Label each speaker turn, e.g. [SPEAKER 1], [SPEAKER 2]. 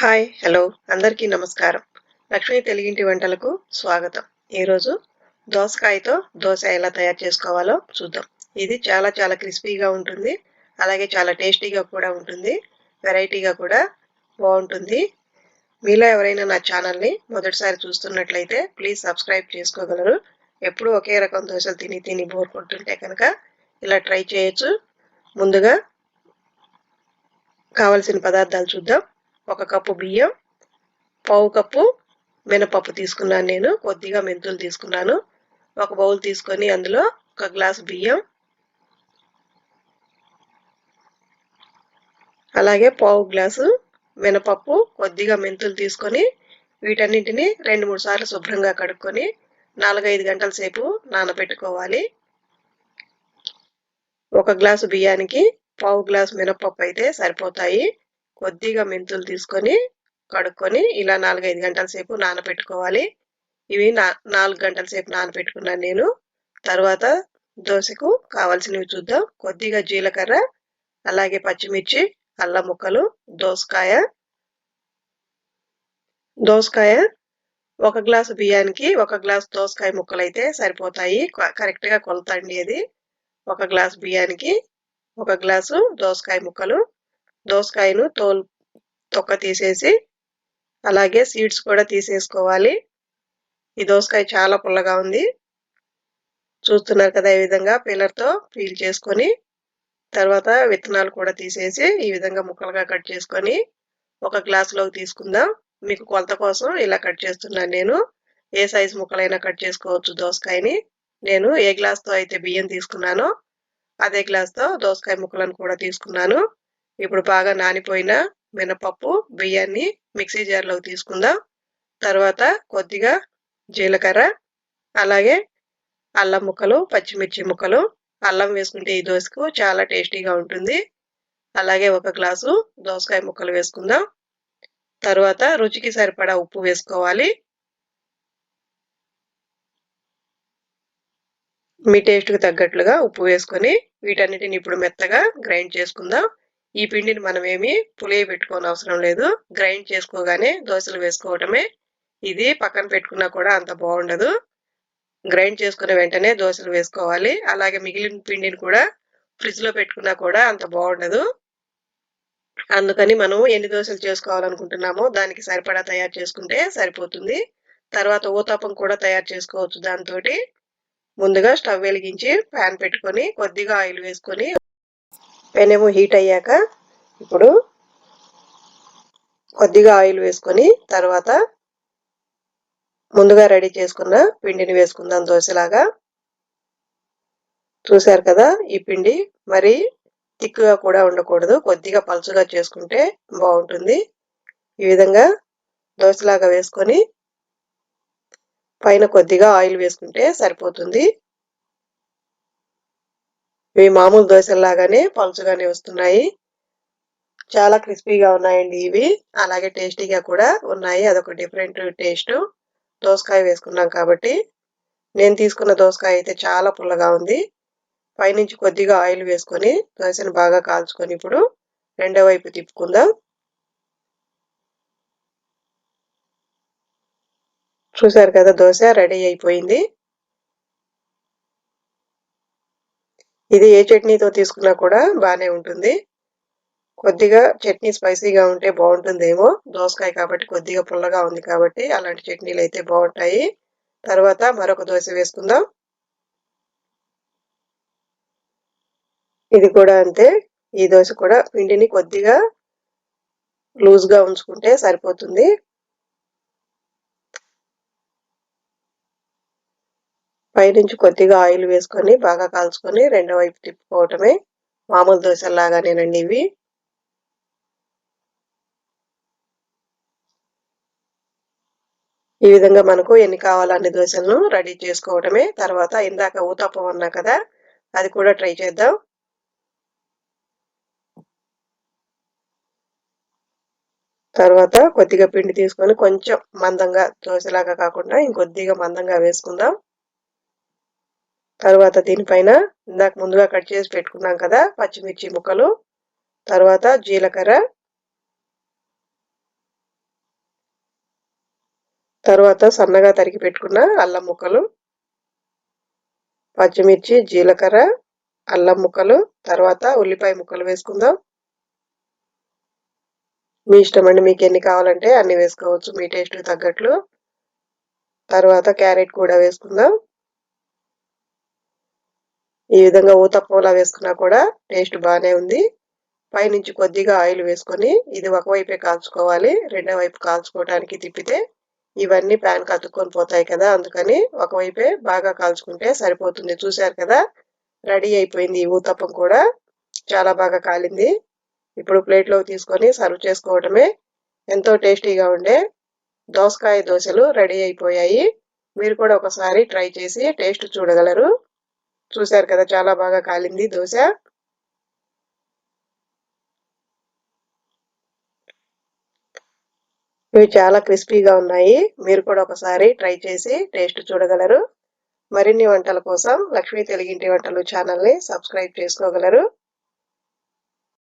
[SPEAKER 1] Hi hello అందరికీ నమస్కారం. లక్ష్మీ తెలుగింటి వంటలకు స్వాగతం. ఈరోజు దోసకాయతో దోశ ఎలా తయారు చేసుకోవాలో చూద్దాం. ఇది చాలా చాలా క్రిస్పీగా ఉంటుంది అలాగే చాలా టేస్టీగా కూడా ఉంటుంది వెరైటీగా కూడా బాగుంటుంది. మీలో ఎవరైనా నా ఛానల్ని మొదటిసారి చూస్తున్నట్లయితే ప్లీజ్ సబ్స్క్రైబ్ చేసుకోగలరు. ఎప్పుడూ ఒకే రకం దోశలు తిని తిని బోర్ కొట్టుంటే కనుక ఇలా ట్రై చేయొచ్చు. ముందుగా కావలసిన పదార్థాలు చూద్దాం. ఒక కప్పు బియ్యం పావు కప్పు మినపప్పు తీసుకున్నాను నేను. కొద్దిగా మెంతులు తీసుకున్నాను. ఒక బౌల్ తీసుకొని అందులో ఒక గ్లాసు బియ్యం అలాగే పావు గ్లాసు మినపప్పు కొద్దిగా మెంతులు తీసుకొని వీటన్నింటిని రెండు మూడు సార్లు శుభ్రంగా కడుక్కొని నాలుగైదు గంటల సేపు నానబెట్టుకోవాలి. ఒక గ్లాసు బియ్యానికి పావు గ్లాసు మినపప్పు అయితే సరిపోతాయి. కొద్దిగా మెంతులు తీసుకొని కడుక్కొని ఇలా నాలుగైదు గంటల సేపు నానబెట్టుకోవాలి. ఇవి నా నాలుగు గంటల సేపు నానబెట్టుకున్నాను నేను. తర్వాత దోశకు కావాల్సినవి చూద్దాం. కొద్దిగా జీలకర్ర అలాగే పచ్చిమిర్చి అల్లం ముక్కలు దోసకాయ దోసకాయ ఒక గ్లాసు బియ్యానికి ఒక గ్లాసు దోసకాయ ముక్కలు అయితే సరిపోతాయి కరెక్ట్గా కొలతండి ఇది ఒక గ్లాసు బియ్యానికి ఒక గ్లాసు దోసకాయ ముక్కలు దోసకాయను తోలు తొక్క తీసేసి అలాగే సీడ్స్ కూడా తీసేసుకోవాలి. ఈ దోసకాయ చాలా పుల్లగా ఉంది. చూస్తున్నారు కదా ఈ విధంగా పిల్లర్తో పీల్ చేసుకొని తర్వాత విత్తనాలు కూడా తీసేసి ఈ విధంగా ముక్కలుగా కట్ చేసుకొని ఒక గ్లాసులోకి తీసుకుందాం. మీకు కొలత కోసం ఇలా కట్ చేస్తున్నాను నేను. ఏ సైజు ముక్కలైనా కట్ చేసుకోవచ్చు దోసకాయని. నేను ఏ గ్లాస్తో అయితే బియ్యం తీసుకున్నానో అదే గ్లాస్తో దోసకాయ ముక్కలను కూడా తీసుకున్నాను. ఇప్పుడు బాగా నానిపోయిన మినపప్పు బియ్యాన్ని మిక్సీ జార్లోకి తీసుకుందాం. తర్వాత కొద్దిగా జీలకర్ర అలాగే అల్లం ముక్కలు పచ్చిమిర్చి ముక్కలు. అల్లం వేసుకుంటే ఈ దోశకు చాలా టేస్టీగా ఉంటుంది. అలాగే ఒక గ్లాసు దోసకాయ ముక్కలు వేసుకుందాం. తర్వాత రుచికి సరిపడా ఉప్పు వేసుకోవాలి. మీ టేస్ట్కి తగ్గట్లుగా ఉప్పు వేసుకొని వీటన్నిటిని ఇప్పుడు మెత్తగా గ్రైండ్ చేసుకుందాం. ఈ పిండిని మనం ఏమి పులియ పెట్టుకోని అవసరం లేదు. గ్రైండ్ చేసుకోగానే దోశలు వేసుకోవటమే. ఇది పక్కన పెట్టుకున్నా కూడా అంత బాగుండదు. గ్రైండ్ చేసుకున్న వెంటనే దోశలు వేసుకోవాలి. అలాగే మిగిలిన పిండిని కూడా ఫ్రిడ్జ్లో పెట్టుకున్నా కూడా అంత బాగుండదు. అందుకని మనం ఎన్ని దోశలు చేసుకోవాలనుకుంటున్నామో దానికి సరిపడా తయారు చేసుకుంటే సరిపోతుంది. తర్వాత ఊతాపం కూడా తయారు చేసుకోవచ్చు దాంతో ముందుగా స్టవ్ వెలిగించి ప్యాన్ పెట్టుకొని కొద్దిగా ఆయిల్ వేసుకొని పెనేమో హీట్ అయ్యాక ఇప్పుడు కొద్దిగా ఆయిల్ వేసుకొని తర్వాత ముందుగా రెడీ చేసుకున్న పిండిని వేసుకుందాం దోశలాగా. చూశారు కదా ఈ పిండి మరి తిక్కుగా కూడా ఉండకూడదు. కొద్దిగా పలుచుగా చేసుకుంటే బాగుంటుంది. ఈ విధంగా దోశలాగా వేసుకొని పైన కొద్దిగా ఆయిల్ వేసుకుంటే సరిపోతుంది. ఇవి మామూలు దోశలాగానే పలుచగానే వస్తున్నాయి. చాలా క్రిస్పీగా ఉన్నాయండి ఇవి. అలాగే టేస్టీగా కూడా ఉన్నాయి. అదొక డిఫరెంట్ టేస్ట్. దోసకాయ వేసుకున్నాం కాబట్టి. నేను తీసుకున్న దోసకాయ అయితే చాలా పుల్లగా ఉంది. పైనుంచి కొద్దిగా ఆయిల్ వేసుకొని దోశను బాగా కాల్చుకొని ఇప్పుడు రెండో వైపు తిప్పుకుందాం. చూసారు కదా దోశ రెడీ అయిపోయింది. ఇది ఏ చట్నీతో తీసుకున్నా కూడా బాగానే ఉంటుంది. కొద్దిగా చట్నీ స్పైసీగా ఉంటే బాగుంటుందేమో. దోసకాయ కాబట్టి కొద్దిగా పుల్లగా ఉంది కాబట్టి అలాంటి చట్నీలు అయితే బాగుంటాయి. తర్వాత మరొక దోశ వేసుకుందాం. ఇది కూడా అంతే. ఈ దోశ కూడా పిండిని కొద్దిగా లూజ్గా ఉంచుకుంటే సరిపోతుంది. పైనుంచి కొద్దిగా ఆయిల్ వేసుకొని బాగా కాల్చుకొని రెండో వైపు తిప్పుకోవటమే మామూలు దోశలాగానేనండి ఇవి. ఈ విధంగా మనకు ఎన్ని కావాలన్ని దోశలను రెడీ చేసుకోవటమే. తర్వాత ఇందాక ఊతప్పం అన్నా కదా అది కూడా ట్రై చేద్దాం. తర్వాత కొద్దిగా పిండి తీసుకొని కొంచెం మందంగా దోశలాగా కాకుండా ఇంకొద్దిగా మందంగా వేసుకుందాం. తర్వాత దీనిపైన ఇందాక ముందుగా కట్ చేసి పెట్టుకున్నాం కదా పచ్చిమిర్చి ముక్కలు తర్వాత జీలకర్ర తర్వాత సన్నగా తరిగి పెట్టుకున్న అల్లం ముక్కలు పచ్చిమిర్చి జీలకర్ర అల్లం ముక్కలు తర్వాత ఉల్లిపాయ ముక్కలు వేసుకుందాం. మీ ఇష్టం అండి మీకు ఎన్ని కావాలంటే అన్ని వేసుకోవచ్చు మీ టేస్ట్ తగ్గట్లు. తర్వాత క్యారెట్ కూడా వేసుకుందాం. ఈ విధంగా ఊతప్పంలా వేసుకున్నా కూడా టేస్ట్ బాగానే ఉంది. పైనుంచి కొద్దిగా ఆయిల్ వేసుకొని ఇది ఒకవైపే కాల్చుకోవాలి. రెండో వైపు కాల్చుకోవడానికి తిప్పితే ఇవన్నీ ప్యాన్ కతుక్కొని పోతాయి కదా అందుకని ఒకవైపే బాగా కాల్చుకుంటే సరిపోతుంది. చూశారు కదా రెడీ అయిపోయింది ఈ ఊతప్పం కూడా. చాలా బాగా కాలింది. ఇప్పుడు ప్లేట్లోకి తీసుకొని సర్వ్ చేసుకోవడమే ఎంతో టేస్టీగా ఉండే దోసకాయ దోశలు రెడీ అయిపోయాయి. మీరు కూడా ఒకసారి ట్రై చేసి టేస్ట్ చూడగలరు. చూశారు కదా చాలా బాగా కాలింది దోశ. ఇవి చాలా క్రిస్పీగా ఉన్నాయి. మీరు కూడా ఒకసారి ట్రై చేసి టేస్ట్ చూడగలరు. మరిన్ని వంటల కోసం లక్ష్మీ తెలుగింటి వంటలు ఛానల్ని సబ్స్క్రైబ్ చేసుకోగలరు.